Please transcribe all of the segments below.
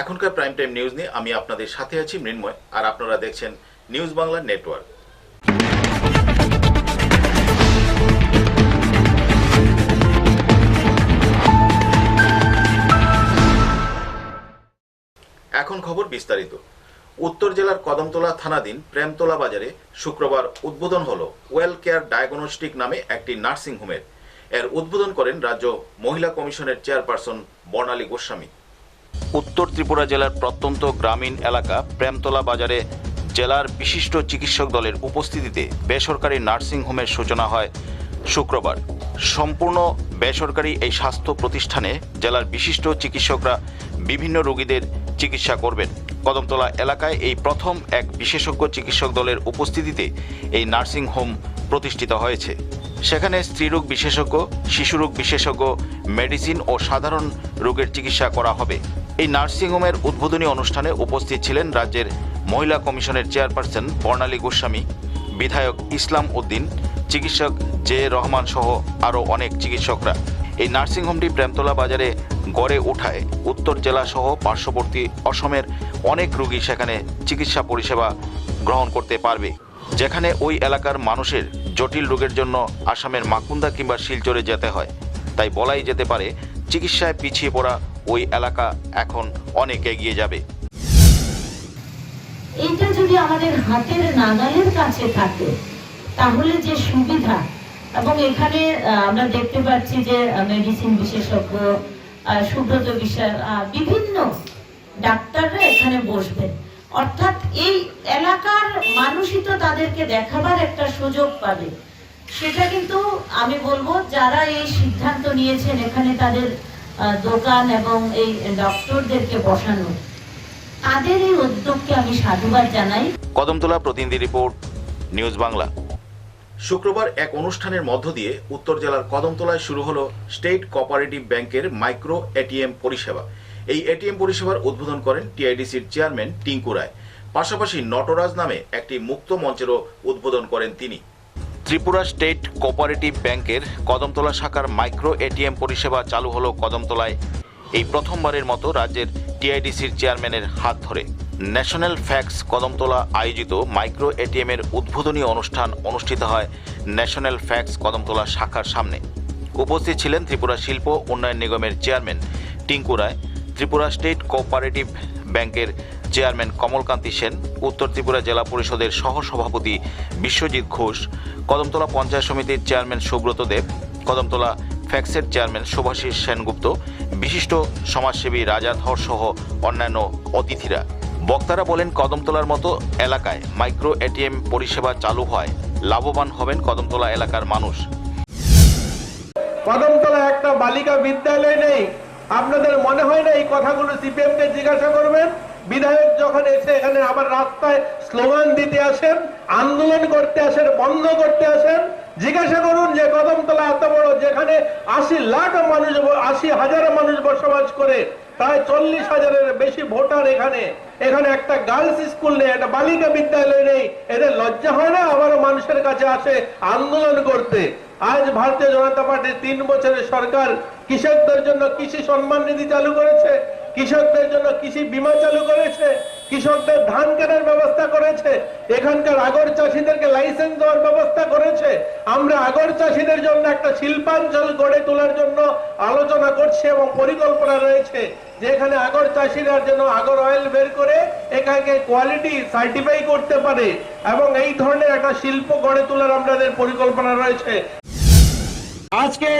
এখনকার prime time news নিয়ে আমি আপনাদের সাথে আছি মৃন্ময়, আর আপনারা দেখছেন নিউজ বাংলা নেটওয়ার্ক এখন খবর বিস্তারিত। উত্তর জেলার কদমতলা থানাধীন প্রেমতলা বাজারে শুক্রবার উদ্বোধন হল ওয়েল কেয়ার ডায়াগনস্টিক নামে একটি নার্সিং হোমের এর উদ্বোধন করেন রাজ্য মহিলা কমিশনের চেয়ারপারসন বর্ণালী গোস্বামী। উত্তর ত্রিপুরা জেলার প্রত্যন্ত গ্রামীণ এলাকা প্রেমতলা বাজারে জেলার বিশিষ্ট চিকিৎসক দলের উপস্থিতিতে বেসরকারি নার্সিং হোমের সূচনা হয় শুক্রবার। সম্পূর্ণ বেসরকারি এই স্বাস্থ্য প্রতিষ্ঠানে জেলার বিশিষ্ট চিকিৎসকরা বিভিন্ন রোগীদের চিকিৎসা করবেন। কদমতলা এলাকায় এই প্রথম এক বিশেষজ্ঞ চিকিৎসক দলের উপস্থিতিতে এই নার্সিং হোম প্রতিষ্ঠিত হয়েছে। সেখানে স্ত্রীরোগ বিশেষজ্ঞ শিশুরোগ বিশেষজ্ঞ, মেডিসিন ও সাধারণ রোগের চিকিৎসা করা হবে। এই নার্সিংহোমের উদ্বোধনী অনুষ্ঠানে উপস্থিত ছিলেন রাজ্যের মহিলা কমিশনের চেয়ারপারসন বর্ণালী গোস্বামী, বিধায়ক ইসলাম উদ্দিন, চিকিৎসক জে রহমান সহ আরও অনেক চিকিৎসকরা। এই নার্সিংহোমটি প্রেমতলা বাজারে গড়ে ওঠায়। উত্তর জেলা সহ পার্শ্ববর্তী অসমের অনেক রোগী সেখানে চিকিৎসা পরিষেবা গ্রহণ করতে পারবে। যেখানে ওই এলাকার মানুষের জটিল রোগের জন্য আসামের মাকুন্দা কিংবা শিলচরে যেতে হয়। তাই বলাই যেতে পারে চিকিৎসায় পিছিয়ে পড়া ওই এলাকা এখন অনেক এগিয়ে যাবে। এইটা যদি আমাদের হাতের নাগালের কাছে থাকে তাহলে যে সুবিধা এবং এখানে আমরা দেখতে পাচ্ছি যে মেডিসিন বিশেষজ্ঞ সুব্রত আহ, বিভিন্ন ডাক্তাররা এখানে বসবেন অর্থাৎ এই এলাকার মানুষই তো তাদেরকে দেখাবার একটা সুযোগ পাবে। সেটা কিন্তু আমি বলব যারা এই সিদ্ধান্ত নিয়েছেন এখানে তাদের দোকান এবং এই ডক্টরদেরকে বসানো তাদের এই উদ্যোগকে আমি সাধুবাদ জানাই। কদমতলা প্রতিনিধি রিপোর্ট নিউজ বাংলা। শুক্রবার এক অনুষ্ঠানের মধ্য দিয়ে উত্তর জেলার কদমতলায় শুরু হলো স্টেট কোঅপারেটিভ ব্যাংকের মাইক্রো এটিএম পরিষেবা। এই এটিএম পরিষেবার উদ্বোধন করেন টিআইডিসির চেয়ারম্যান টিঙ্কু রায়। পাশাপাশি নটরাজ নামে একটি মুক্ত মঞ্চেরও উদ্বোধন করেন তিনি। ত্রিপুরা স্টেট কোঅপারেটিভ ব্যাংকের কদমতলা শাখার মাইক্রো এটিএম পরিষেবা চালু হলো কদমতলায়। এই প্রথমবারের মতো রাজ্যের টিআইডিসির চেয়ারম্যানের হাত ধরে। ন্যাশনাল ফ্যাক্স কদমতলা আয়োজিত মাইক্রো এটিএম এর উদ্বোধনী অনুষ্ঠান অনুষ্ঠিত হয় ন্যাশনাল ফ্যাক্স কদমতলা শাখার সামনে। উপস্থিত ছিলেন ত্রিপুরা শিল্প উন্নয়ন নিগমের chairman Tinku Roy Tripura state cooperative ব্যাংকের চেয়ারম্যান কমলকান্তি সেন, উত্তর ত্রিপুরা জেলা পরিষদের সহ সভাপতি বিশ্বজিৎ ঘোষ, কদমতলা পঞ্চায়েত সমিতির চেয়ারম্যান সুব্রত দেব, কদমতলা ফ্যাক্সের চেয়ারম্যান শুভাশিস সেনগুপ্ত, বিশিষ্ট সমাজসেবী রাজা ধর সহ অন্যান্য অতিথিরা। বক্তারা বলেন, কদমতলার মতো এলাকায় মাইক্রো এটিএম পরিষেবা চালু হয়, লাভবান হবেন কদমতলা এলাকার মানুষ। কদমতলা একটা বালিকা বিদ্যালয় নেই। আপনাদের মনে হয় না এই কথাগুলো সিপিএম কে জিজ্ঞাসা করবেন? বিধায়ক যখন এসে এখানে আবার রাস্তায় স্লোগান দিতে আসেন, আন্দোলন করতে আসেন, বন্ধ করতে আসেন, জিজ্ঞাসা করুন যে কদমতলা এত বড়, যেখানে আশি লাখ মানুষ আশি হাজার মানুষ বসবাস করে, প্রায় চল্লিশ হাজারের বেশি ভোটার এখানে। এখানে একটা গার্লস স্কুল নেই, একটা বালিকা বিদ্যালয় নেই। এদের লজ্জা হয় না আবারও মানুষের কাছে আসে আন্দোলন করতে? আজ ভারতীয় জনতা পার্টির তিন বছরের সরকার কৃষকদের জন্য কৃষি সম্মান নিধি চালু করেছে, কৃষকদের জন্য কৃষি বীমা চালু করেছে, কৃষকদের ধান কেনার ব্যবস্থা করেছে, এখানকার আগর চাষিদেরকে লাইসেন্স দেওয়ার ব্যবস্থা করেছে। আমরা আগর চাষিদের জন্য একটা শিল্পাঞ্চল গড়ে তোলার জন্য আলোচনা করছি এবং পরিকল্পনা রয়েছে যে এখানে আগর চাষিরা যেন আগর অয়েল বের করে এখানে কোয়ালিটি সার্টিফাই করতে পারে এবং এই ধরনের একটা শিল্প গড়ে তোলার আমাদের পরিকল্পনা রয়েছে। আজকে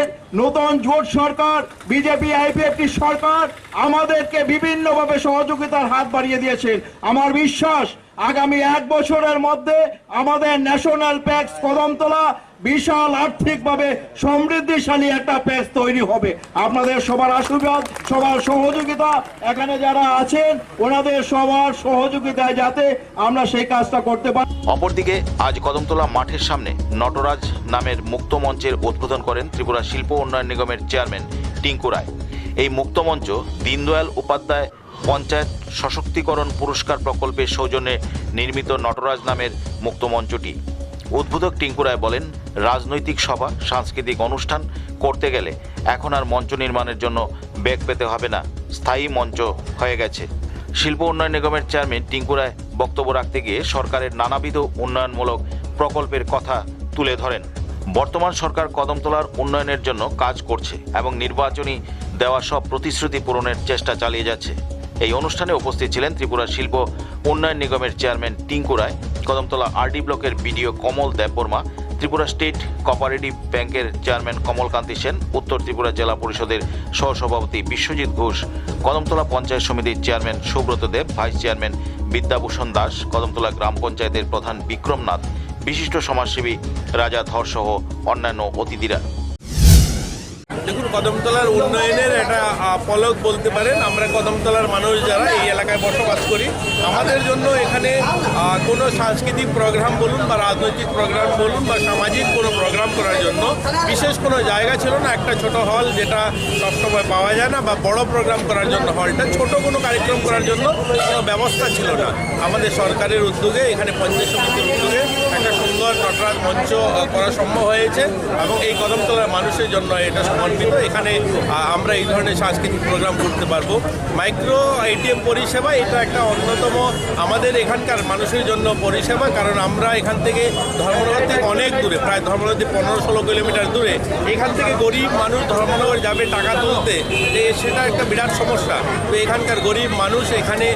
নতুন জোট সরকার, বিজেপি আইপিএফটি সরকার আমাদেরকে বিভিন্নভাবে সহযোগিতার হাত বাড়িয়ে দিয়েছেন আমার বিশ্বাস, আগামী এক বছরের মধ্যে আমাদের ন্যাশনাল প্যাক্স কদমতলা বিশাল আর্থিকভাবে সমৃদ্ধিশালী একটা প্যাচ তৈরি হবে। আপনাদের সবার আশীর্বাদ, সবার সহযোগিতা। এখানে যারা আছেন, ওনাদের সবার সহযোগিতায় যাতে আমরা সেই কাজটা করতে পারি। অপরদিকে, আজ কদমতলা মাঠের সামনে নটরাজ নামের মুক্ত মঞ্চের উদ্বোধন করেন ত্রিপুরা শিল্প উন্নয়ন নিগমের চেয়ারম্যান টিঙ্কু রায়। এই মুক্ত মঞ্চ দীনদয়াল উপাধ্যায় পঞ্চায়েত সশক্তিকরণ পুরস্কার প্রকল্পের সৌজন্যে নির্মিত নটরাজ নামের মুক্ত মঞ্চটি। উদ্বোধক টিঙ্কু রায় বলেন রাজনৈতিক সভা, সাংস্কৃতিক অনুষ্ঠান করতে গেলে এখন আর মঞ্চ নির্মাণের জন্য বেগ পেতে হবে না। স্থায়ী মঞ্চ হয়ে গেছে। শিল্প উন্নয়ন নিগমের চেয়ারম্যান টিঙ্কুরায় বক্তব্য রাখতে গিয়ে সরকারের নানাবিধ উন্নয়নমূলক প্রকল্পের কথা তুলে ধরেন। বর্তমান সরকার কদমতলার উন্নয়নের জন্য কাজ করছে এবং নির্বাচনী দেওয়া সব প্রতিশ্রুতি পূরণের চেষ্টা চালিয়ে যাচ্ছে। এই অনুষ্ঠানে উপস্থিত ছিলেন ত্রিপুরা শিল্প উন্নয়ন নিগমের চেয়ারম্যান টিঙ্কু রায় কদমতলা আরডি ব্লকের BDO Kamal Debbarma Tripura state cooperative ব্যাংকের চেয়ারম্যান কমলকান্তি সেন, উত্তর ত্রিপুরা জেলা পরিষদের সহসভাপতি বিশ্বজিৎ ঘোষ, কদমতলা পঞ্চায়েত সমিতির chairman Subrata Deb, vice chairman Bidyabhushan Das, Kadamtala গ্রাম পঞ্চায়েতের প্রধান বিক্রম নাথ বিশিষ্ট সমাজসেবী রাজা ধর সহ অন্যান্য অতিথিরা। দেখুন, কদমতলার উন্নয়নের একটা পলক বলতে পারেন। আমরা কদমতলার মানুষ যারা এই এলাকায় বসবাস করি, আমাদের জন্য এখানে কোনো সাংস্কৃতিক প্রোগ্রাম বলুন বা রাজনৈতিক প্রোগ্রাম বলুন বা সামাজিক কোনো প্রোগ্রাম করার জন্য বিশেষ কোনো জায়গা ছিল না। একটা ছোট হল যেটা সবসময় পাওয়া যায় না বা বড় প্রোগ্রাম করার জন্য হলটা, ছোট কোনো কার্যক্রম করার জন্য কোনো ব্যবস্থা ছিল না। আমাদের সরকারের উদ্যোগে, এখানে পঞ্চায়েত সমিতির উদ্যোগে সুন্দর নটরাজ মঞ্চ করা সম্ভব হয়েছে এবং এই কদমতলার মানুষের জন্য এটা সমর্পিত। এখানে আমরা এই ধরনের সাংস্কৃতিক প্রোগ্রাম করতে পারব। মাইক্রো এটিএম পরিষেবা, এটা একটা অন্যতম আমাদের এখানকার মানুষের জন্য পরিষেবা, কারণ আমরা এখান থেকে ধর্মনগর থেকে অনেক দূরে, প্রায় ধর্মনগর পনেরো ষোলো কিলোমিটার দূরে। এখান থেকে গরিব মানুষ ধর্মনগর যাবে টাকা তুলতে সেটা একটা বিরাট সমস্যা। তো এখানকার গরিব মানুষ এখানে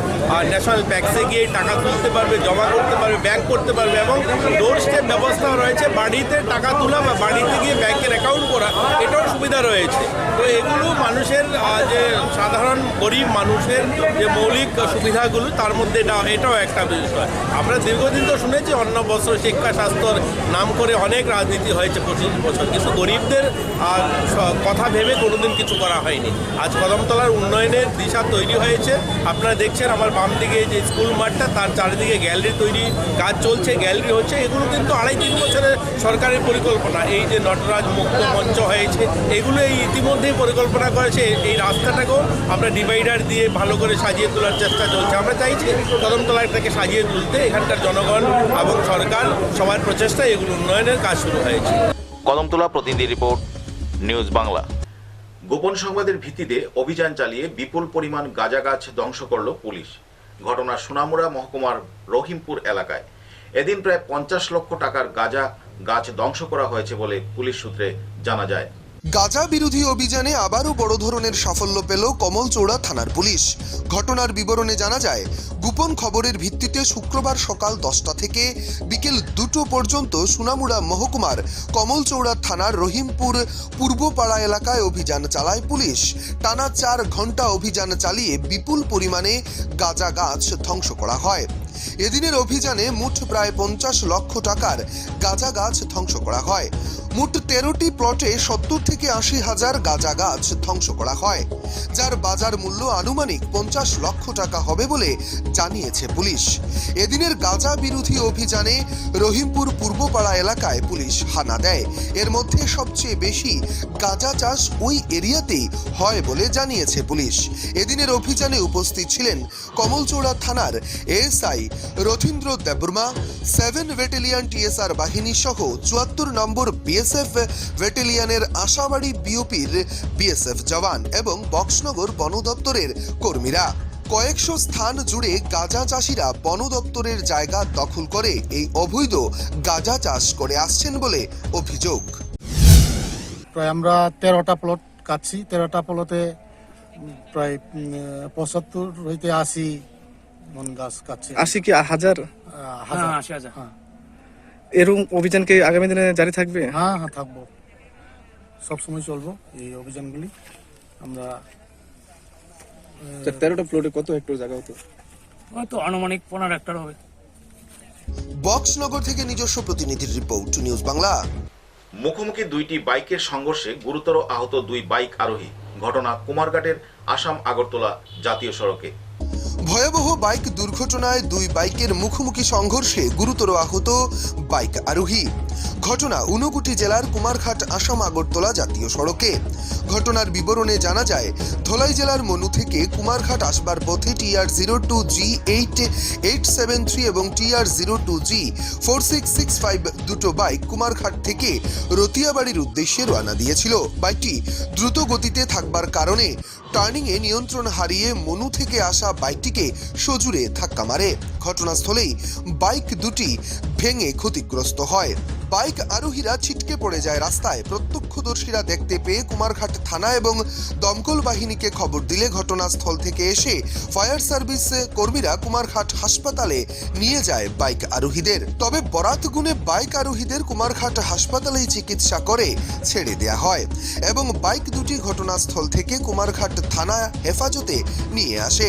ন্যাশনাল ব্যাংকে গিয়ে টাকা তুলতে পারবে, জমা করতে পারবে ব্যাংক করতে পারবে এবং ডোর স্টেপ ব্যবস্থা রয়েছে, বাড়িতে টাকা তোলা বা বাড়িতে গিয়ে ব্যাংকের অ্যাকাউন্ট করা, এটাও সুবিধা রয়েছে। তো এগুলো মানুষের যে সাধারণ গরিব মানুষের যে মৌলিক সুবিধাগুলো, তার মধ্যে এটা, এটাও একটা বিষয়। আমরা দীর্ঘদিন তো শুনেছি অন্য বছর শিক্ষা, স্বাস্থ্যর নাম করে অনেক রাজনীতি হয়েছে পঁচিশ বছর। কিন্তু গরিবদের কথা ভেবে কোনোদিন কিছু করা হয়নি। আজ কদমতলার উন্নয়নের দিশা তৈরি হয়েছে। আপনারা দেখছেন আমার বাম দিকে যে স্কুল মাঠটা, তার চারিদিকে গ্যালারি তৈরি কাজ চলছে, গ্যালারি হচ্ছে, এগুলো কিন্তু আড়াই তিন বছরের সরকারের পরিকল্পনা এই যে নটরাজ মুক্ত মঞ্চ হয়েছে এগুলো এই ইতিমধ্যেই পরিকল্পনা করেছে। এই রাস্তাটাকেও আমরা ডিভাইডার দিয়ে ভালো করে সাজিয়ে তোলার চেষ্টা চলছে। আমরা চাইছি কদমতলাটাকে সাজিয়ে তুলতে এখানকার জনগণ এবং সরকার সবার প্রচেষ্টায় এগুলো উন্নয়নের কাজ শুরু হয়েছে। কদমতলা প্রতিনিধি রিপোর্ট নিউজ বাংলা। গোপন সংবাদের ভিত্তিতে অভিযান চালিয়ে বিপুল পরিমাণ গাঁজা গাছ ধ্বংস করল পুলিশ। ঘটনা সোনামুড়া মহকুমার রহিমপুর এলাকায়। এদিন প্রায় পঞ্চাশ লক্ষ টাকার গাঁজা গাছ ধ্বংস করা হয়েছে বলে পুলিশ সূত্রে জানা যায়। গাঁজা বিরোধী অভিযানে আবারও বড় ধরনের সাফল্য পেল কমলচৌড়া থানার পুলিশ। ঘটনার বিবরণে জানা যায়, গোপন খবরের ভিত্তিতে শুক্রবার সকাল দশটা থেকে বিকেল দুটো পর্যন্ত সুনামুড়া মহকুমার কমলচৌড়া থানার রহিমপুর পূর্বপাড়া এলাকায় অভিযান চালায় পুলিশ। টানা চার ঘণ্টা অভিযান চালিয়ে বিপুল পরিমাণে গাঁজা গাছ ধ্বংস করা হয়। এদিনের অভিযানে মুঠ প্রায় পঞ্চাশ লক্ষ টাকার গাঁজা গাছ ধ্বংস করা হয়। মোট তেরোটি প্লটে সত্তর থেকে আশি হাজার গাঁজা গাছ ধ্বংস করা হয়, যার বাজার মূল্য আনুমানিক পঞ্চাশ লক্ষ টাকা হবে বলে জানিয়েছে পুলিশ। এদিনের গাঁজা বিরোধী অভিযানে রহিমপুর পূর্বপাড়া এলাকায় পুলিশ হানা দেয়। এর মধ্যে সবচেয়ে বেশি গাঁজা চাষ ওই এরিয়াতেই হয় বলে জানিয়েছে পুলিশ। এদিনের অভিযানে উপস্থিত ছিলেন কমলচৌড়া থানার ASI Rathindra Debbarma seven battalion TSR বাহিনী সহ চুয়াত্তর নম্বর বিএসএফ ব্যাটালিয়নের আশাবাড়ি বিওপির বিএসএফ জওয়ান এবং বক্সনগর বন দপ্তরের কর্মীরা। কয়েকশো স্থান জুড়ে গাঁজা চাষিরা বন দপ্তরের জায়গা দখল করে এই অবৈধ গাঁজা চাষ করে আসছেন বলে অভিযোগ। প্রায় আমরা তেরোটা প্লট কাটছি তেরোটা প্লটে প্রায় পঁচাত্তর হইতে আশি মন গাছ কাটছি। আশি কি হাজার? হাজার। হ্যাঁ, আশি হাজার। এরকম অভিযান কি আগামী দিনে জারি থাকবে? হ্যাঁ হ্যাঁ থাকব। সবসময় চলবো এই অভিযানগুলি। আমরা তেরোটা প্লটে কত হেক্টর জায়গা হতো? হয়তো আনুমানিক পনেরো হেক্টর হবে। বক্সনগর থেকে নিজস্ব প্রতিনিধির রিপোর্ট নিউজ বাংলা। মুখোমুখি দুইটি বাইকের সংঘর্ষে গুরুতর আহত দুই বাইক আরোহী। ঘটনা কুমারঘাটের আসাম আগরতলা জাতীয় সড়কে। ভয়াবহ বাইক দুর্ঘটনায় দুই বাইকের মুখোমুখি সংঘর্ষে গুরুতর আহত বাইক আরোহী। ঘটনা ঊনকোটি জেলার কুমারঘাট, আসাম, আগরতলা জাতীয় সড়কে। ঘটনার বিবরণে জানা যায়, ধলাই জেলার মনু থেকে কুমারঘাট আসবার পথে TR zero two G eight eight seven three এবং TR zero two G four six six five দুটো বাইক কুমারঘাট থেকে রতিয়াবাড়ির উদ্দেশ্যে রওনা দিয়েছিল। বাইকটি দ্রুত গতিতে থাকবার কারণে টার্নিংয়ে নিয়ন্ত্রণ হারিয়ে মনু থেকে আসা বাইকটিকে সজুরে ধাক্কা মারে। ঘটনাস্থলেই বাইক দুটি ভেঙে ক্ষতিগ্রস্ত হয়। বাইক আরোহীরা ছিটকে পড়ে যায় রাস্তায়। প্রত্যক্ষদর্শীরা দেখতে পেয়ে কুমারঘাট থানা এবং দমকল বাহিনীকে খবর দিলে ঘটনাস্থল থেকে এসে ফায়ার সার্ভিস কর্মীরা কুমারঘাট হাসপাতালে নিয়ে যায় বাইক আরোহীদের। তবে বরাত গুণে বাইক আরোহীদের কুমারঘাট হাসপাতালেই চিকিৎসা করে ছেড়ে দেয়া হয় এবং বাইক দুটি ঘটনাস্থল থেকে কুমারঘাট থানা হেফাজতে নিয়ে আসে।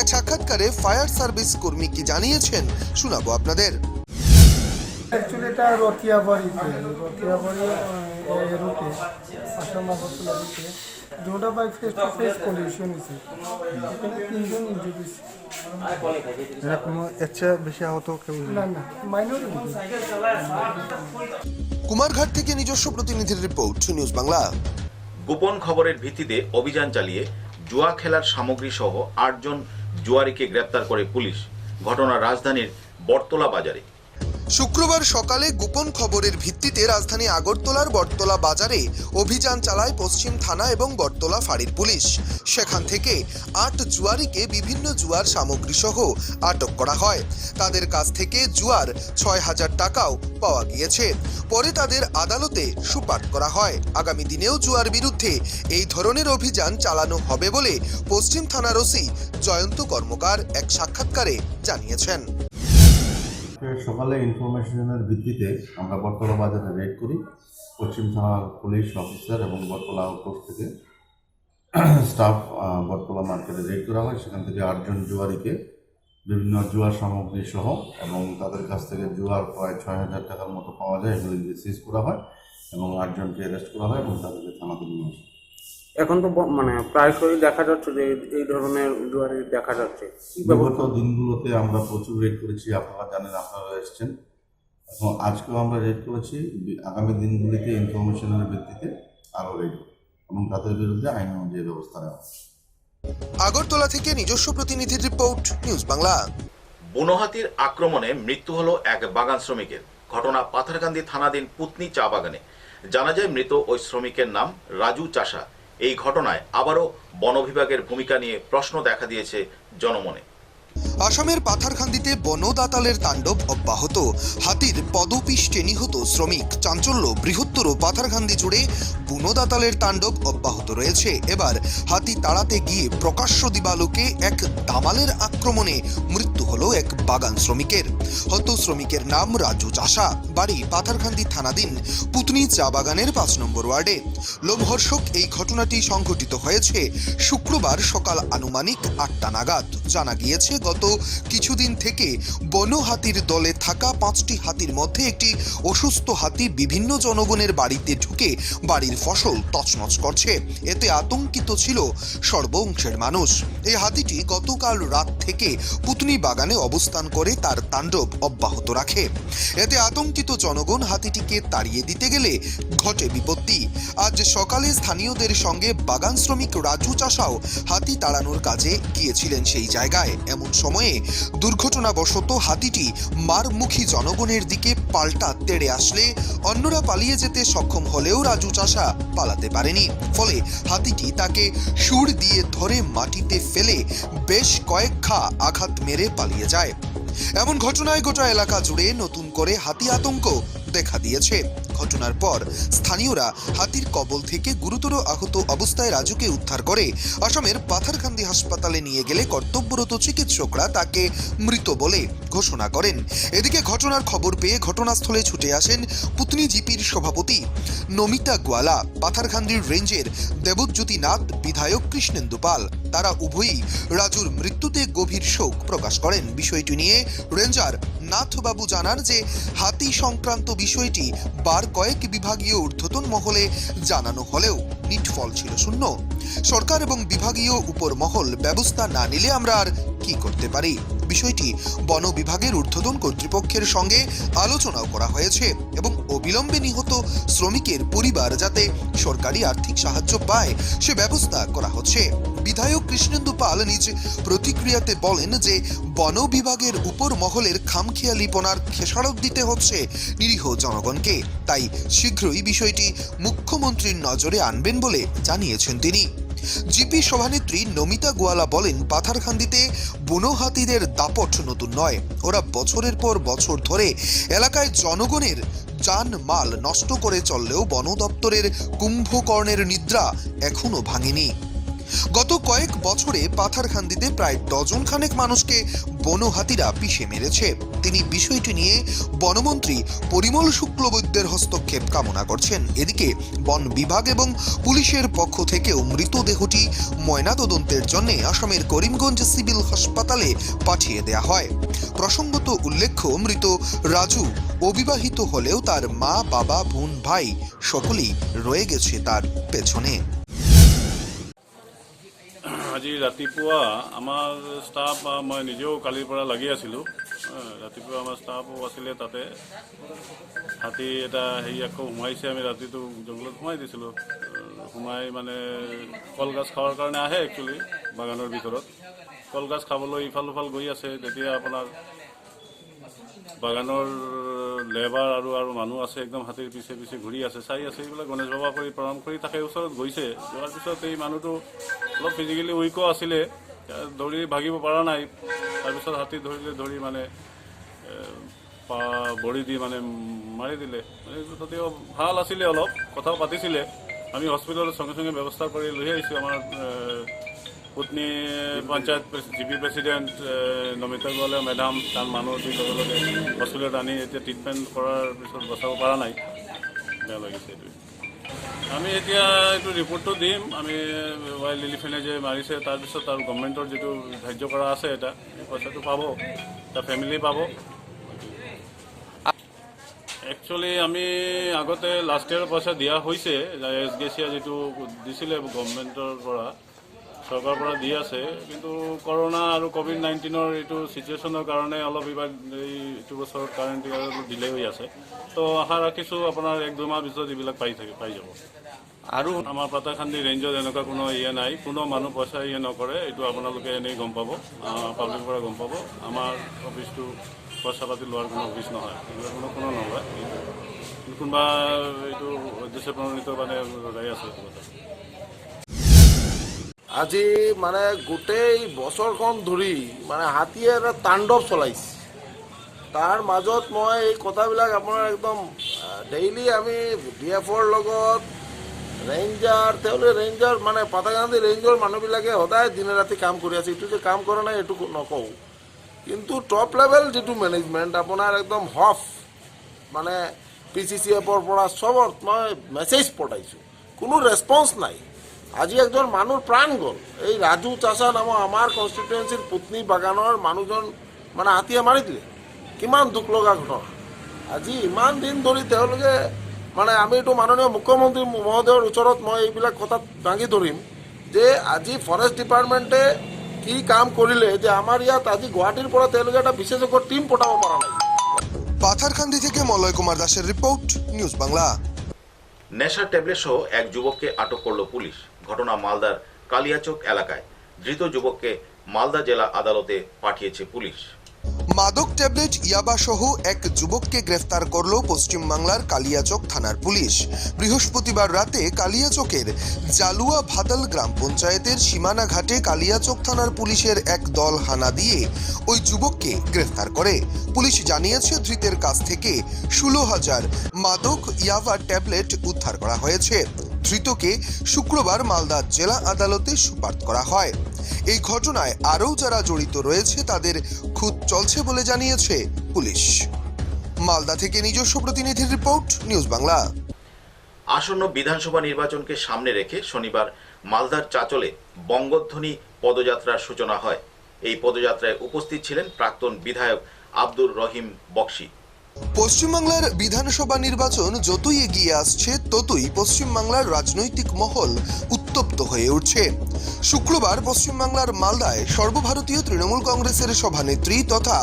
এক সাক্ষাৎকারে ফায়ার সার্ভিস কর্মী কি জানিয়েছেন শোনাবো আপনাদের। অ্যাকচুয়ালি এটা রতিয়াবাড়িতে রতিয়াবাড়ি রুটে আসাম আগরতলা রুটে দুটা bike face to face collision হয়েছে। এখানে তিনজন ইঞ্জুরি হয়েছে। এরকম এর চেয়ে বেশি আহত কেউ না না মাইনর কুমারঘাট থেকে নিজস্ব প্রতিনিধির রিপোর্ট নিউজ বাংলা। গোপন খবরের ভিত্তিতে অভিযান চালিয়ে জুয়া খেলার সামগ্রী সহ আটজন জুয়ারিকে গ্রেপ্তার করে পুলিশ। ঘটনা রাজধানীর বটতলা বাজারে। শুক্রবার সকালে গোপন খবরের ভিত্তিতে রাজধানী আগরতলার বটতলা বাজারে অভিযান চালায় পশ্চিম থানা এবং বটতলা ফাঁড়ির পুলিশ। সেখান থেকে আট জুয়ারিকে বিভিন্ন জুয়ার সামগ্রী সহ আটক করা হয়। তাদের কাছ থেকে জুয়ার ছয় হাজার টাকাও পাওয়া গিয়েছে। পরে তাদের আদালতে সুপার করা হয়। আগামী দিনেও জুয়ার বিরুদ্ধে এই ধরনের অভিযান চালানো হবে বলে পশ্চিম থানার ওসি জয়ন্ত কর্মকার এক সাক্ষাৎকারে জানিয়েছেন। আজকে সকালে ইনফরমেশনের ভিত্তিতে আমরা বটতলা বাজারে রেড করি। পশ্চিম থানার পুলিশ অফিসার এবং বটতলা আউটপোস্ট থেকে স্টাফ বটতলা মার্কেটে রেড করা হয়। সেখান থেকে আটজন জুয়ারিকে, বিভিন্ন জুয়ার সামগ্রী সহ এবং তাদের কাছ থেকে জুয়ার প্রায় ছয় হাজার টাকার মতো পাওয়া যায় এগুলি সিজ করা হয় এবং আটজনকে অ্যারেস্ট করা হয় এবং তাদেরকে থানাতে নিয়ে আসে এখন তো মানে প্রায়শই দেখা যাচ্ছে যে এই ধরনের জুয়ারি দেখা যাচ্ছে। কি বিগত দিনগুলোতে আমরা প্রচুর রেড করেছি আপনারা জানেন আপনারা এসছেন। এখন আজকেও আমরা রেড করেছি আগামী দিনগুলিতে ইনফরমেশনের ভিত্তিতে আরও রেড এবং তাদের বিরুদ্ধে আইন অনুযায়ী ব্যবস্থা নেওয়া আগরতলা থেকে নিজস্ব প্রতিনিধির রিপোর্ট নিউজ বাংলা বনহাতির আক্রমণে মৃত্যু হলো এক বাগান শ্রমিকের। ঘটনা পাথারকান্দি থানাধীন পুতনি চা বাগানে। জানা যায় মৃত ওই শ্রমিকের নাম রাজু চাষা। এই ঘটনায় আবারও বন বিভাগের ভূমিকা নিয়ে প্রশ্ন দেখা দিয়েছে জনমনে। আসামের পাথারখান্দিতে বনদাতালের তাণ্ডব অব্যাহত। হাতির পদপিষ্টে নিহত শ্রমিক। চাঞ্চল্য, বৃহত্তর পাথারখান্দি জুড়ে বনদাতালের তাণ্ডব অব্যাহত রয়েছে। এবার হাতি তাড়াতে গিয়ে প্রকাশ্য দিবালোকে এক দামালের আক্রমণে মৃত্যু হল এক বাগান শ্রমিকের। হত শ্রমিকের নাম রাজু চাষা। বাড়ি পাথারখান্দি থানাধীন পুতনি চা বাগানের পাঁচ নম্বর ওয়ার্ডে। লোমহর্ষক এই ঘটনাটি সংঘটিত হয়েছে শুক্রবার সকাল আনুমানিক আটটা নাগাদ। জানা গিয়েছে, গত কিছুদিন থেকে বন হাতির দলে থাকা পাঁচটি হাতির মধ্যে একটি অসুস্থ হাতি বিভিন্ন জনগণের বাড়িতে ঢুকে বাড়ির ফসল তছনছ করছে। এতে আতঙ্কিত ছিল সর্বংশের মানুষ। এই হাতিটি গতকাল রাত থেকে পুতনি বাগানে অবস্থান করে তার তাণ্ডব অব্যাহত রাখে। এতে আতঙ্কিত জনগণ হাতিটিকে তাড়িয়ে দিতে গেলে ঘটে বিপত্তি। আজ সকালে স্থানীয়দের সঙ্গে বাগান শ্রমিক রাজু চাষাও হাতি তাড়ানোর কাজে গিয়েছিলেন সেই জায়গায়। এমন সময়ে দুর্ঘটনাবশত হাতিটি মারমুখী জনগণের দিকে পাল্টা তেড়ে আসলে, অন্যরা পালিয়ে যেতে সক্ষম হলেও রাজু চাষা পালাতে পারেনি। ফলে হাতিটি তাকে সুর দিয়ে ধরে মাটিতে ফেলে বেশ কয়েক খা আঘাত মেরে পালিয়ে যায়। এমন ঘটনায় গোটা এলাকা জুড়ে নতুন করে হাতি আতঙ্ক দেখা দিয়েছে। ঘটনার পর স্থানীয়রা হাতির কবল থেকে গুরুতর আহত অবস্থায় রাজুকে উদ্ধার করে আসামের পাথারকান্দি হাসপাতালে নিয়ে গেলে কর্তব্যরত চিকিৎসকরা তাকে মৃত বলে ঘোষণা করেন। এদিকে ঘটনার খবর পেয়ে ঘটনাস্থলে ছুটে আসেন পুতনি জিপির সভাপতি নমিতা গোয়ালা। পাথারকান্দির রেঞ্জের দেবজ্যোতি নাথ, বিধায়ক কৃষ্ণেন্দু পাল। তারা উভয়ই রাজুর মৃত্যুতে গভীর শোক প্রকাশ করেন। বিষয়টি নিয়ে রেঞ্জার নাথবাবু জানান যে, হাতি সংক্রান্ত বিষয়টি বার কয়েক বিভাগীয় ঊর্ধ্বতন মহলে জানানো হলেও নিটফল ছিল শূন্য। সরকার এবং বিভাগীয় উপর মহল ব্যবস্থা না নিলে আমরা আর কি করতে পারি? বিষয়টি বন বিভাগের ঊর্ধ্বতন কর্তৃপক্ষের সঙ্গে আলোচনাও করা হয়েছে এবং অবিলম্বে নিহত শ্রমিকের পরিবার যাতে সরকারি আর্থিক সাহায্য পায়, সে ব্যবস্থা করা হচ্ছে। বিধায়ক কৃষ্ণেন্দু পাল নিজ প্রতিক্রিয়াতে বলেন যে, বন বিভাগের উপর মহলের খামখেয়ালিপনার খেসারত দিতে হচ্ছে নিরীহ জনগণকে। তাই শীঘ্রই বিষয়টি মুখ্যমন্ত্রীর নজরে আনবেন বলে জানিয়েছেন তিনি। জিপি সভানেত্রী নমিতা গোয়ালা বলেন, পাথারখান্দিতে বনহাতিদের দাপট নতুন নয়। ওরা বছরের পর বছর ধরে এলাকায় জনগণের যান মাল নষ্ট করে চললেও বন দপ্তরের কুম্ভকর্ণের নিদ্রা এখনও ভাঙেনি। গত কয়েক বছরে পাথারখান্দিতে প্রায় ডজন খানেক মানুষকে বনহাতিরা পিষে মেরেছে। তিনি বিষয়টি নিয়ে বনমন্ত্রী পরিমল শুক্লবৈদ্যের হস্তক্ষেপ কামনা করছেন। এদিকে বন বিভাগ এবং পুলিশের পক্ষ থেকেও মৃতদেহটি ময়নাতদন্তের জন্য আসামের করিমগঞ্জ সিভিল হাসপাতালে পাঠিয়ে দেয়া হয়। প্রসঙ্গত উল্লেখ্য, মৃত রাজু অবিবাহিত হলেও তার মা, বাবা, বোন, ভাই সকলেই রয়ে গেছে তার পেছনে। আজি ৰাতিপুৱা আমাৰ ষ্টাফ মই নিজেও কালিৰ পৰা লাগি আছিলোঁ। ৰাতিপুৱা আমাৰ ষ্টাফো আছিলে তাতে। হাতী এটা হেৰি আকৌ সোমাইছে, আমি ৰাতিটো জংঘলত সোমাই দিছিলোঁ। সোমাই মানে কলগছ খাবৰ কাৰণে আহে একচুৱেলি বাগানৰ ভিতৰত। কলগছ খাবলৈ ইফাল সিফাল গৈ আছে। তেতিয়া আপোনাৰ বাগানৰ লেবাৰ আৰু আৰু মানুহ আছে, একদম হাতীৰ পিছে পিছে ঘূৰি আছে, চাই আছে, এইবিলাক গণেশ বাবা কৰি প্ৰণাম কৰি থাকে ওচৰত গৈছে। যোৱাৰ পিছত এই মানুহটো অলপ ফিজিকেলি উইকো আছিলে দৌৰি ভাগিব পৰা নাই। তাৰপিছত হাতী ধৰিলে, ধৰি মানে বৰি দি মানে মাৰি দিলে। মানে তথাপিও ভালো আছিলে অলপ, কথাও পাতিছিলে। আমি হস্পিটেলত সঙ্গে সঙ্গে ব্যৱস্থা কৰি লৈ আহিছোঁ। আমাৰ পত্নী panchayat G P president Namita গোৱালে, madam তাৰ মানুহ দি লগে লগে আনি এতিয়া ট্ৰিটমেণ্ট কৰাৰ পিছত বচাব পৰা নাই। বেয়া লাগিছে এইটো আমি এতিয়া এইটো ৰিপৰ্টটো দিম। আমি ৱাইল্ড এলিফেণ্টে যে মাৰিছে, তাৰপিছত আৰু গভৰ্ণমেণ্টৰ যিটো ধাৰ্য কৰা আছে এটা পইচাটো পাব। তাৰ ফেমিলি পাব। একচুৱেলি আমি আগতে লাষ্ট ইয়েৰৰ পইচা দিয়া হৈছে এছ গেছিয়া যিটো দিছিলে গভৰ্ণমেণ্টৰ পৰা চৰকাৰৰ পৰা দি আছে কিন্তু কৰোণা আৰু ক'ভিড নাইণ্টিনৰ এইটো চিটুৱেশ্যনৰ কাৰণে অলপ এইবাৰ এই এইটো বছৰত কাৰেণ্টলি অলপ ডিলে হৈ আছে। তো আশা ৰাখিছোঁ আপোনাৰ এক দুমাহ পিছত এইবিলাক পাই থাকে পাই যাব। আৰু আমাৰ পাতাখান্দি ৰেঞ্জত এনেকুৱা কোনো ইয়ে নাই কোনো মানুহ পইচা ইয়ে নকৰে এইটো আপোনালোকে এনেই গম পাব পাব্লিকৰ পৰা গম পাব। আমাৰ অফিচটো পইচা পাতি লোৱাৰ কোনো অফিচ নহয় কোনো কোনো কিন্তু কোনোবা এইটো উদ্দেশ্য মানে ৰৈ আছে আজি মানে গোটেই বছৰখন ধৰি মানে হাতীয়ে এটা তাণ্ডৱ চলাইছে। তাৰ মাজত মই এই কথাবিলাক আপোনাৰ একদম ডেইলি আমি ডি এফৰ লগত ৰেঞ্জাৰ তেওঁলোকে ৰেঞ্জাৰ মানে পাতাগান্ধী ৰেঞ্জৰ মানুহবিলাকে সদায় দিনে ৰাতি কাম কৰি আছে। এইটো যে কাম কৰা নাই, এইটো নকওঁ। কিন্তু টপ লেভেল যিটো মেনেজমেণ্ট আপোনাৰ একদম হফ মানে পি চি চি এফৰ পৰা চবত মই মেছেজ পঠাইছোঁ। কোনো ৰেছপন্স নাই। আজি একজন মানুহৰ প্ৰাণ গ'ল। এই ৰাজু চাচা নামৰ আমাৰ কনষ্টিটুৱেঞ্চিৰ পুতনি বাগানৰ মানুহজন মানে হাতীয়ে মাৰি দিলে। কিমান দুখ লগা ঘটনা। আজি ইমান দিন ধৰি তেওঁলোকে মানে আমি এইটো মাননীয় মুখ্যমন্ত্ৰী মহোদয়ৰ ওচৰত মই এইবিলাক কথা দাঙি ধৰিম যে আজি ফৰেষ্ট ডিপাৰ্টমেণ্টে কি কাম কৰিলে যে আমাৰ ইয়াত আজি গুৱাহাটীৰ পৰা তেওঁলোকে এটা বিশেষজ্ঞ টিম পঠাব পৰা নাই। পাথারকান্দি থেকে মলয় কুমার দাসের রিপোর্ট নিউজ বাংলা নেশার ট্যাবলেট সহ এক যুবককে আটক করল পুলিশ ঘটনা মালদার কালিয়াচক এলাকায়। ধৃত যুবককে মালদা জেলা আদালতে পাঠিয়েছে পুলিশ। মাদক ট্যাবলেট ইয়াবা সহ এক যুবককে গ্রেফতার করল পশ্চিমবাংলার কালিয়াচক থানার পুলিশ। বৃহস্পতিবার রাতে কালিয়াচকের জালুয়া ভাদাল গ্রাম পঞ্চায়েতের সীমানা ঘাটে কালিয়াচক থানার পুলিশের এক দল হানা দিয়ে ওই যুবককে গ্রেফতার করে। পুলিশ জানিয়েছে, ধৃতের কাছ থেকে ষোলো হাজার মাদক ইয়াবা ট্যাবলেট উদ্ধার করা হয়েছে। ধৃতকে শুক্রবার মালদা জেলা আদালতে সুপার্দ করা হয়। এই ঘটনায় আরও যারা জড়িত রয়েছে, তাদের খুঁজ চলছে বলে জানিয়েছে পুলিশ। মালদা থেকে নিজস্ব প্রতিনিধির রিপোর্ট, নিউজ বাংলা। আসন্ন বিধানসভা নির্বাচনকে সামনে রেখে শনিবার মালদার চাচলে বঙ্গধ্বনি পদযাত্রার সূচনা হয়। এই পদযাত্রায় উপস্থিত ছিলেন প্রাক্তন বিধায়ক আব্দুর রহিম বক্সি। পশ্চিমবাংলার বিধানসভা নির্বাচন যতই এগিয়ে আসছে, ততই পশ্চিমবাংলার রাজনৈতিক মহল উত্তপ্ত হয়ে উঠছে। শুক্রবার পশ্চিমবাংলার মালদায় সর্বভারতীয় তৃণমূল কংগ্রেসের সভানেত্রী তথা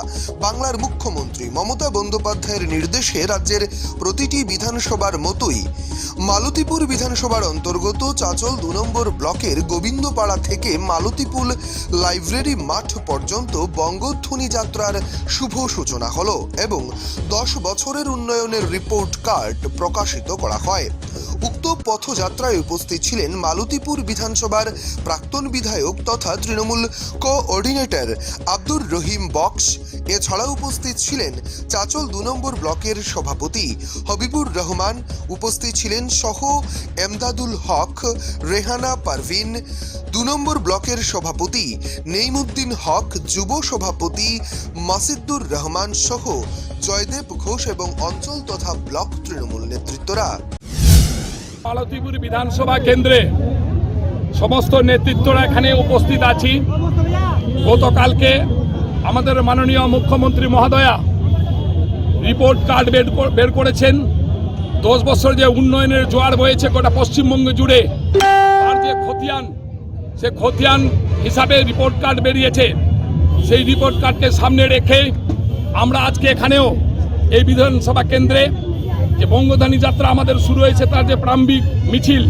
বাংলার মুখ্যমন্ত্রী মমতা বন্দ্যোপাধ্যায়ের নির্দেশে রাজ্যের প্রতিটি বিধানসভার মতোই মালতীপুর বিধানসভার অন্তর্গত চাচল দু নম্বর ব্লকের গোবিন্দপাড়া থেকে মালতীপুর লাইব্রেরি মাঠ পর্যন্ত বঙ্গধ্বনি যাত্রার শুভ সূচনা হলো এবং দশ বছরের উন্নয়নের রিপোর্ট কার্ড প্রকাশিত করা হয়। উক্ত পথযাত্রায় উপস্থিত ছিলেন মালতীপুর বিধানসভার প্রাক্তন বিধায়ক তথা তৃণমূল কোঅর্ডিনেটর আব্দুর রহিম বক্স। এছাড়া উপস্থিত ছিলেন চাচল দু নম্বর ব্লকের সভাপতি হবিবুর রহমান। উপস্থিত ছিলেন সহ এমদাদুল হক, রেহানা পারভিন। দু নম্বর ব্লকের সভাপতি নেইমুদ্দিন হক, যুব সভাপতি মাসিদুর রহমান সহ জয়দেব ঘোষ এবং অঞ্চল তথা ব্লক তৃণমূল নেতৃত্বরা। মালতীপুর বিধানসভা কেন্দ্রে সমস্ত নেতৃত্বরা এখানে উপস্থিত আছি। গতকালকে আমাদের মাননীয় মুখ্যমন্ত্রী মহোদয়া রিপোর্ট কার্ড বের কর- বের করেছেন। দশ বছর যে উন্নয়নের জোয়ার বয়েছে গোটা পশ্চিমবঙ্গ জুড়ে, তার যে খতিয়ান, সে খতিয়ান হিসাবে রিপোর্ট কার্ড বেরিয়েছে। সেই রিপোর্ট কার্ডকে সামনে রেখে আমরা আজকে এখানেও এই বিধানসভা কেন্দ্রে যে বঙ্গধানী যাত্রা আমাদের শুরু হয়েছে, তার যে প্রারম্ভিক মিছিল,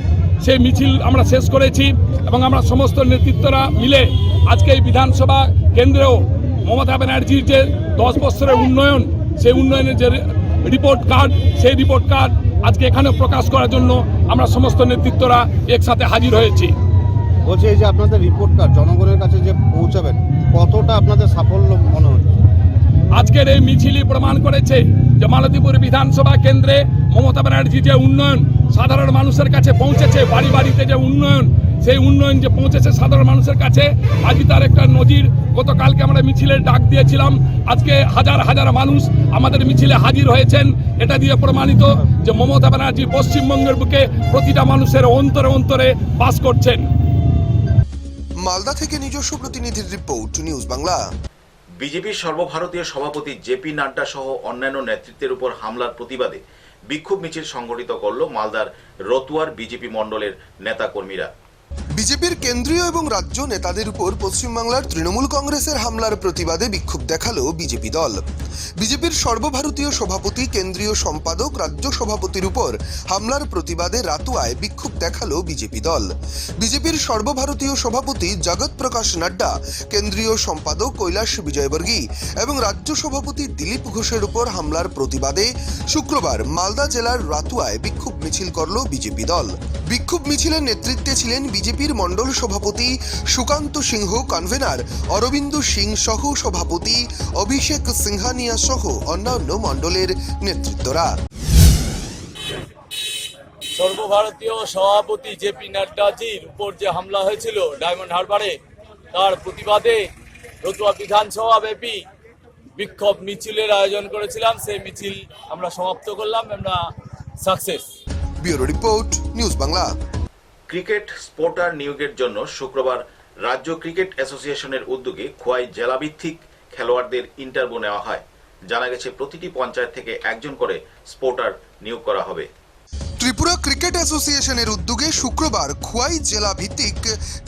সেই মিছিল আমরা শেষ করেছি এবং আমরা সমস্ত নেতৃত্বরা মিলে আজকে এই বিধানসভা কেন্দ্রেও মমতা ব্যানার্জির যে দশ বছরের উন্নয়ন, সেই উন্নয়নের যে রিপোর্ট কার্ড সেই রিপোর্ট কার্ড আজকে এখানে প্রকাশ করার জন্য আমরা সমস্ত নেতৃত্বরা একসাথে হাজির হয়েছি। বলছি এই যে আপনাদের রিপোর্ট কার্ড জনগণের কাছে যে পৌঁছাবেন, কতটা আপনাদের সাফল্য মনে হচ্ছে? আজকের এই মিছিলই প্রমাণ করেছে যে মালতীপুর বিধানসভা কেন্দ্রে মমতা ব্যানার্জি যে উন্নয়ন সাধারণ মানুষের কাছে পৌঁছেছে, বাড়ি বাড়িতে যে উন্নয়ন, সেই উন্নয়ন যে পৌঁছেছে সাধারণ মানুষের কাছে আজই তার একটা নজির। গতকালকে আমরা মিছিলের ডাক দিয়েছিলাম। আজকে হাজার হাজার মানুষ আমাদের মিছিলে হাজির হয়েছেন। এটা দিয়ে প্রমাণিত যে মমতা ব্যানার্জি পশ্চিমবঙ্গের বুকে প্রতিটা মানুষের অন্তরে অন্তরে বাস করছেন। মালদা থেকে নিজস্ব প্রতিনিধির রিপোর্ট, নিউজ বাংলা। বিজেপির সর্বভারতীয় সভাপতি জেপি নাড্ডা সহ অন্যান্য নেতৃত্বের উপর হামলার প্রতিবাদে বিক্ষোভ মিছিল সংগঠিত করল মালদার রতুয়ার বিজেপি মণ্ডলের নেতাকর্মীরা। বিজেপির কেন্দ্রীয় এবং রাজ্য নেতাদের উপর পশ্চিমবাংলার তৃণমূল কংগ্রেসের হামলার প্রতিবাদে বিক্ষোভ দেখাল বিজেপি দল। বিজেপির সর্বভারতীয় সভাপতি, কেন্দ্রীয় সম্পাদক, রাজ্য সভাপতির উপর হামলার প্রতিবাদে রাতুয়ায় বিক্ষোভ দেখাল বিজেপি দল। বিজেপির সর্বভারতীয় সভাপতি জগৎ প্রকাশ নাড্ডা, কেন্দ্রীয় সম্পাদক কৈলাস বিজয়বর্গী এবং রাজ্য সভাপতি দিলীপ ঘোষের উপর হামলার প্রতিবাদে শুক্রবার মালদা জেলার রাতুয়ায় বিক্ষোভ মিছিল করল বিজেপি দল। বিক্ষোভ মিছিলের নেতৃত্বে ছিলেন বিজেপির মণ্ডল সভাপতি সুকান্ত সিংহ কনভেনার অরবিন্দ সিং সহ সভাপতি অভিষেক সিংহানিয়া সহ অন্যান্য মণ্ডলের নেতৃত্বরা। সর্বভারতীয় সভাপতি জেপি নাড্ডাজির উপর যে হামলা হয়েছিল ডায়মন্ড হারবারে তার প্রতিবাদে রতুয়া বিধানসভা ব্যাপী বিক্ষোভ মিছিলের আয়োজন করেছিলাম। সেই মিছিল আমরা সমাপ্ত করলাম। আমরা success. Bureau report news Bangla. Cricket স্পোর্টার নিয়োগের জন্য শুক্রবার রাজ্য ক্রিকেট অ্যাসোসিয়েশনের উদ্যোগে খোয়াই জেলাভিত্তিক খেলোয়াড়দের ইন্টারভিউ নেওয়া হয়। জানা গেছে, প্রতিটি পঞ্চায়েত থেকে একজন করে স্পোর্টার নিয়োগ করা হবে। ত্রিপুরা ক্রিকেট অ্যাসোসিয়েশনের উদ্যোগে শুক্রবার খোয়াই জেলা ভিত্তিক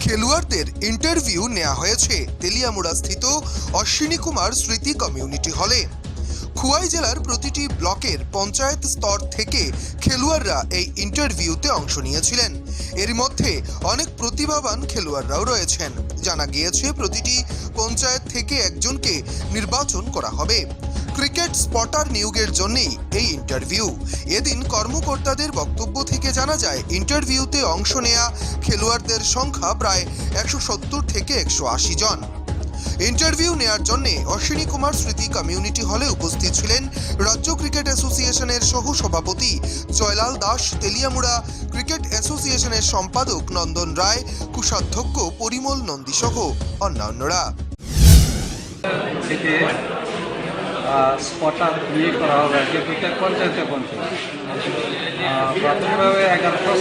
খেলোয়াড়দের ইন্টারভিউ নেওয়া হয়েছে। তেলিয়ামুড়া স্থিত অশ্বিনী কুমার স্মৃতি কমিউনিটি হলে। খুয়াই জেলার প্রতিটি ব্লকের পঞ্চায়েত স্তর থেকে খেলোয়াড়রা এই ইন্টারভিউতে অংশ নিয়েছিলেন। এর মধ্যে অনেক প্রতিভাবান খেলোয়াড়রাও রয়েছেন। জানা গিয়েছে, প্রতিটি পঞ্চায়েত থেকে একজনকে নির্বাচন করা হবে। ক্রিকেট স্পটার নিয়োগের জন্যেই এই ইন্টারভিউ। এদিন কর্মকর্তাদের বক্তব্য থেকে জানা যায়, ইন্টারভিউতে অংশ নেয়া খেলোয়াড়দের সংখ্যা প্রায় একশো সত্তর থেকে একশো আশি জন। ইন্টারভিউ নেয়ার জন্য অশ্বিনী কুমার স্মৃতি কমিউনিটি হলে উপস্থিত ছিলেন রাজ্য ক্রিকেট অ্যাসোসিয়েশনের সহ সভাপতি জয়লাল দাস তেলিয়ামুড়া ক্রিকেট অ্যাসোসিয়েশনের সম্পাদক নন্দন রায়, কোষাধ্যক্ষ পরিমল নন্দী সহ অন্যান্যরা। করা হবে প্রত্যেক পঞ্চায়েতে পঞ্চায়েত। প্রাথমিকভাবে এগারোটা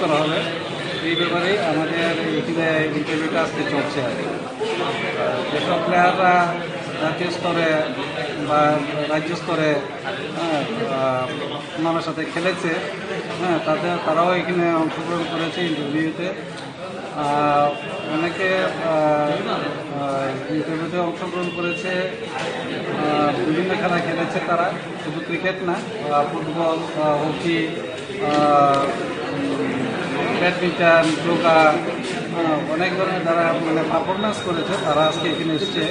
করা হবে। এই ব্যাপারে আমাদের এখানে ইন্টারভিউটা আজকে চলছে আর। যেসব প্লেয়াররা জাতীয় স্তরে বা রাজ্য স্তরে হ্যাঁ, ওনার সাথে খেলেছে হ্যাঁ তাতে তারাও এখানে অংশগ্রহণ করেছে ইন্টারভিউতে অনেকে ইন্টারভিউতে অংশগ্রহণ করেছে বিভিন্ন খেলা খেলেছে তারা শুধু ক্রিকেট না ফুটবল হকি ব্যাডমিন্টন যোগা অনেক ধরনের যারা মানে পারফরমেন্স করেছে তারা আজকে এখানে এসছে।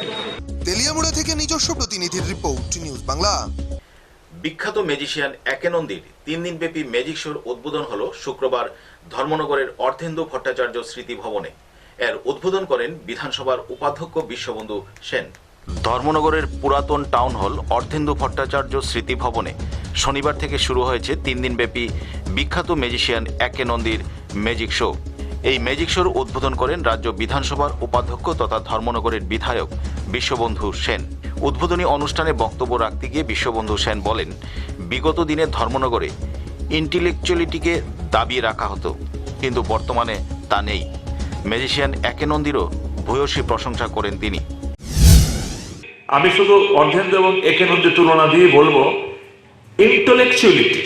তেলিয়ামুড়া থেকে নিজস্ব প্রতিনিধির রিপোর্ট নিউজ বাংলা। বিখ্যাত ম্যাজিশিয়ান একেনন্দির তিন দিনব্যাপী ম্যাজিক শোর উদ্বোধন হল শুক্রবার ধর্মনগরের অর্ধেন্দু ভট্টাচার্য স্মৃতি ভবনে। এর উদ্বোধন করেন বিধানসভার উপাধ্যক্ষ বিশ্ববন্ধু সেন। ধর্মনগরের পুরাতন টাউন হল অর্ধেন্দু ভট্টাচার্য স্মৃতি ভবনে। শনিবার থেকে শুরু হয়েছে তিন দিনব্যাপী বিখ্যাত ম্যাজিশিয়ান একেনন্দির ম্যাজিক শো এই ম্যাজিক শোর উদ্বোধন করেন রাজ্য বিধানসভার উপাধ্যক্ষ তথা ধর্মনগরের বিধায়ক বিশ্ববন্ধু সেন। উদ্বোধনী অনুষ্ঠানে বক্তব্য রাখতে গিয়ে বিশ্ববন্ধু সেন বলেন, বিগত দিনে ধর্মনগরে ইন্টেলেকচুয়ালিটিকে দাবিয়ে রাখা হতো, কিন্তু বর্তমানে তা নেই। ম্যাজিশিয়ান একে একেনন্দিরও ভূয়সী প্রশংসা করেন তিনি। আমি শুধু অর্ধেন্দ্র এবং একে মধ্যে তুলনা দিয়ে বলব ইন্টেলেকচুয়ালিটি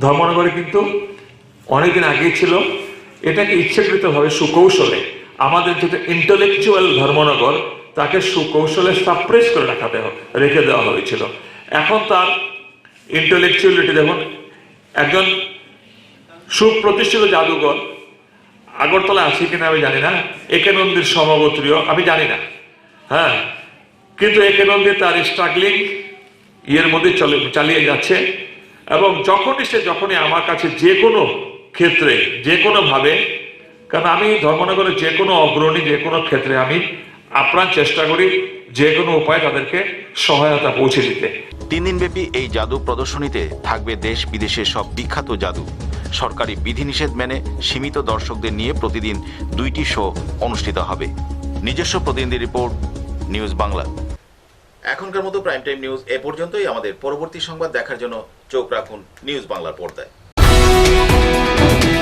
ধর্মনগরে কিন্তু অনেকদিন আগে ছিল। এটাকে ইচ্ছাকৃতভাবে সুকৌশলে, আমাদের যেটা ইন্টেলেকচুয়াল ধর্মনগর, তাকে সুকৌশলে সাপ্রেস করে রাখাতে রেখে দেওয়া হয়েছিল। এখন তার ইন্টেলেকচুয়ালিটি দেখুন, একজন সুপ্রতিষ্ঠিত জাদুঘর আগরতলা আছে কিনা আমি জানি না একে নন্দীর সমগোত্রীয়, আমি জানি না। হ্যাঁ কিন্তু একে নন্দী তার স্ট্রাগলিং ইয়ের মধ্যে চলে চালিয়ে যাচ্ছে, এবং যখনই সে যখনই আমার কাছে যে কোনো ক্ষেত্রে যে কোনো ভাবে কারণ আমি ধর্মনগরের যে কোনো অগ্রণী যে কোনো ক্ষেত্রে আমি আপ্রাণ চেষ্টা করি যে কোনো উপায়ে তাদেরকে সহায়তা পৌঁছে দিতে। তিন দিনব্যাপী এই জাদু প্রদর্শনীতে থাকবে দেশ বিদেশের সব বিখ্যাত জাদু। সরকারি বিধিনিষেধ মেনে সীমিত দর্শকদের নিয়ে প্রতিদিন দুইটি শো অনুষ্ঠিত হবে। নিজস্ব প্রতিনিধি রিপোর্ট, নিউজ বাংলা। এখনকার মতো প্রাইম টাইম নিউজ এ পর্যন্তই। আমাদের পরবর্তী সংবাদ দেখার জন্য চোখ রাখুন নিউজ বাংলার পর্দায়। Thank you.